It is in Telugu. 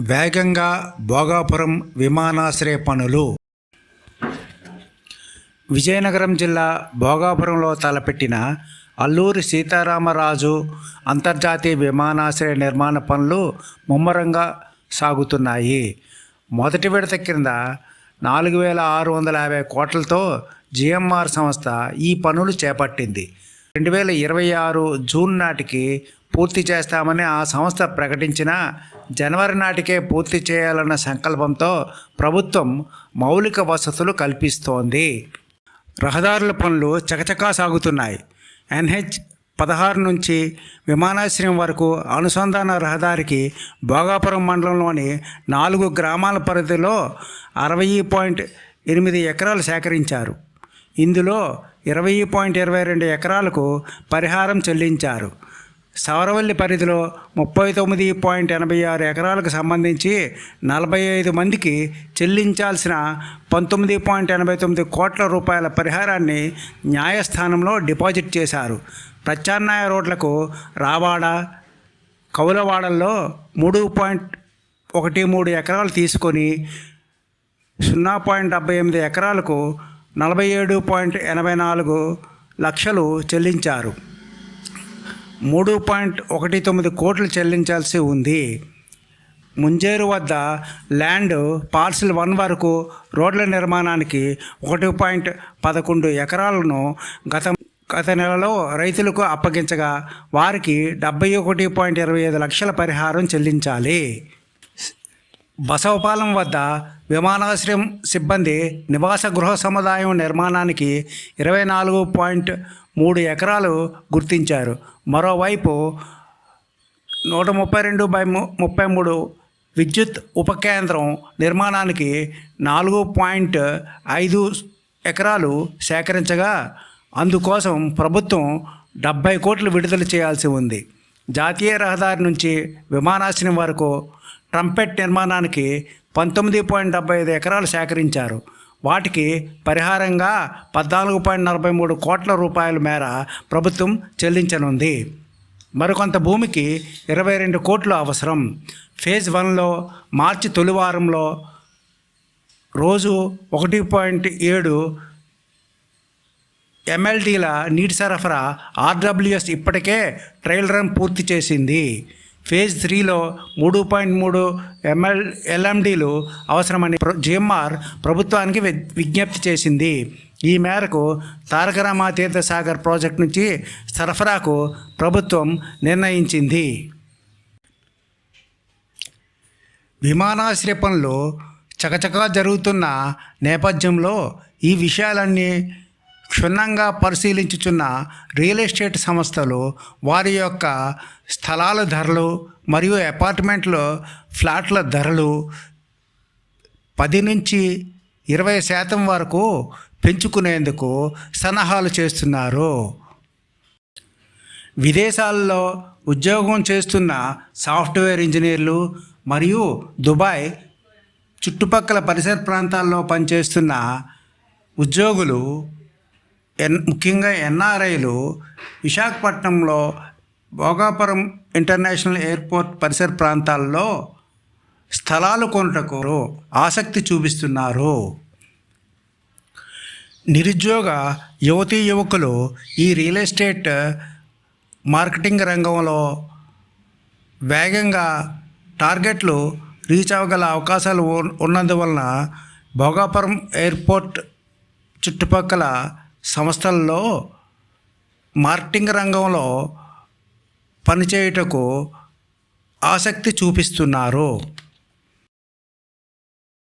వేగంగా భోగాపురం విమానాశ్రయ పనులు. విజయనగరం జిల్లా భోగాపురంలో తలపెట్టిన అల్లూరి సీతారామరాజు అంతర్జాతీయ విమానాశ్రయ నిర్మాణ పనులు ముమ్మరంగా సాగుతున్నాయి. మొదటి విడత కింద నాలుగు వేల ఆరు వందల యాభై కోట్లతో జిఎంఆర్ సంస్థ ఈ పనులు చేపట్టింది. రెండు వేల ఇరవై ఆరు జూన్ నాటికి పూర్తి చేస్తామని ఆ సంస్థ ప్రకటించిన జనవరి నాటికే పూర్తి చేయాలన్న సంకల్పంతో ప్రభుత్వం మౌలిక వసతులు కల్పిస్తోంది. రహదారుల పనులు చకచకా సాగుతున్నాయి. ఎన్హెచ్ పదహారు నుంచి విమానాశ్రయం వరకు అనుసంధాన రహదారికి భోగాపురం మండలంలోని నాలుగు గ్రామాల పరిధిలో అరవై పాయింట్ ఎనిమిది ఎకరాలు సేకరించారు. ఇందులో ఇరవై పాయింట్ ఇరవై రెండు ఎకరాలకు పరిహారం చెల్లించారు. సవరవల్లి పరిధిలో ముప్పై తొమ్మిది పాయింట్ ఎనభై ఆరు ఎకరాలకు సంబంధించి నలభై ఐదు మందికి చెల్లించాల్సిన పంతొమ్మిది పాయింట్ ఎనభై తొమ్మిది కోట్ల రూపాయల పరిహారాన్ని న్యాయస్థానంలో డిపాజిట్ చేశారు. ప్రత్యామ్నాయ రోడ్లకు రావాడ కౌలవాడల్లో మూడు పాయింట్ ఒకటి మూడు ఎకరాలు తీసుకొని సున్నా పాయింట్ డెబ్బై ఎనిమిది ఎకరాలకు నలభై ఏడు పాయింట్ ఎనభై నాలుగు లక్షలు చెల్లించారు. మూడు పాయింట్ ఒకటి తొమ్మిది కోట్లు చెల్లించాల్సి ఉంది. ముంజేరు వద్ద ల్యాండ్ పార్సిల్ వన్ వరకు రోడ్ల నిర్మాణానికి ఒకటి పాయింట్ పదకొండు ఎకరాలను గత గత నెలలో రైతులకు అప్పగించగా వారికి డెబ్బై ఒకటి పాయింట్ ఇరవై ఐదు లక్షల పరిహారం చెల్లించాలి. బసవపాలెం వద్ద విమానాశ్రయం సిబ్బంది నివాస గృహ సముదాయం నిర్మాణానికి ఇరవై నాలుగు పాయింట్ మూడు ఎకరాలు గుర్తించారు. మరోవైపు నూట ముప్పై రెండు బై ముప్పై మూడు విద్యుత్ ఉపకేంద్రం నిర్మాణానికి నాలుగు పాయింట్ ఐదు ఎకరాలు సేకరించగా అందుకోసం ప్రభుత్వం డెబ్బై కోట్లు విడుదల చేయాల్సి ఉంది. జాతీయ రహదారి నుంచి విమానాశ్రయం వరకు ట్రంపెట్ నిర్మాణానికి పంతొమ్మిది పాయింట్ డెబ్బై ఐదు ఎకరాలు సేకరించారు. వాటికి పరిహారంగా పద్నాలుగు పాయింట్ నలభై మూడు కోట్ల రూపాయల మేర ప్రభుత్వం చెల్లించనుంది. మరికొంత భూమికి ఇరవై రెండు కోట్లు అవసరం. ఫేజ్ వన్లో మార్చి తొలి వారంలో రోజు ఒకటి పాయింట్ ఏడు ఎంఎల్డీల నీటి సరఫరా ఆర్డబ్ల్యూఎస్ ఇప్పటికే ట్రయల్ రన్ పూర్తి చేసింది. ఫేజ్ త్రీలో మూడు పాయింట్ మూడు ఎంఎల్ ఎల్ఎండీలు అవసరమని ప్ర- జిఎంఆర్ ప్రభుత్వానికి విజ్ఞప్తి చేసింది. ఈ మేరకు తారక రామ తీర్థసాగర్ ప్రాజెక్ట్ నుంచి సరఫరాకు ప్రభుత్వం నిర్ణయించింది. విమానాశ్రయ పనులు చకచకా జరుగుతున్న నేపథ్యంలో ఈ విషయాలన్నీ క్షుణ్ణంగా పరిశీలించుచున్న రియల్ ఎస్టేట్ సంస్థలు వారి యొక్క స్థలాల ధరలు మరియు అపార్ట్మెంట్లో ఫ్లాట్ల ధరలు పది నుంచి ఇరవై శాతం వరకు పెంచుకునేందుకు సలహాలు చేస్తున్నారు. విదేశాల్లో ఉద్యోగం చేస్తున్న సాఫ్ట్వేర్ ఇంజనీర్లు మరియు దుబాయ్ చుట్టుపక్కల పరిసర ప్రాంతాల్లో పనిచేస్తున్న ఉద్యోగులు ఎన్ ముఖ్యంగా ఎన్ఆర్ఐలు విశాఖపట్నంలో భోగాపురం ఇంటర్నేషనల్ ఎయిర్పోర్ట్ పరిసర ప్రాంతాల్లో స్థలాలు కొనుటకు ఆసక్తి చూపిస్తున్నారు. నిరుద్యోగ యువతీ యువకులు ఈ రియల్ ఎస్టేట్ మార్కెటింగ్ రంగంలో వేగంగా టార్గెట్లు రీచ్ అవ్వగల అవకాశాలు ఉన్నందువలన భోగాపురం ఎయిర్పోర్ట్ చుట్టుపక్కల సంస్థల్లో మార్కెటింగ్ రంగంలో పనిచేయుటకు ఆసక్తి చూపిస్తున్నారు.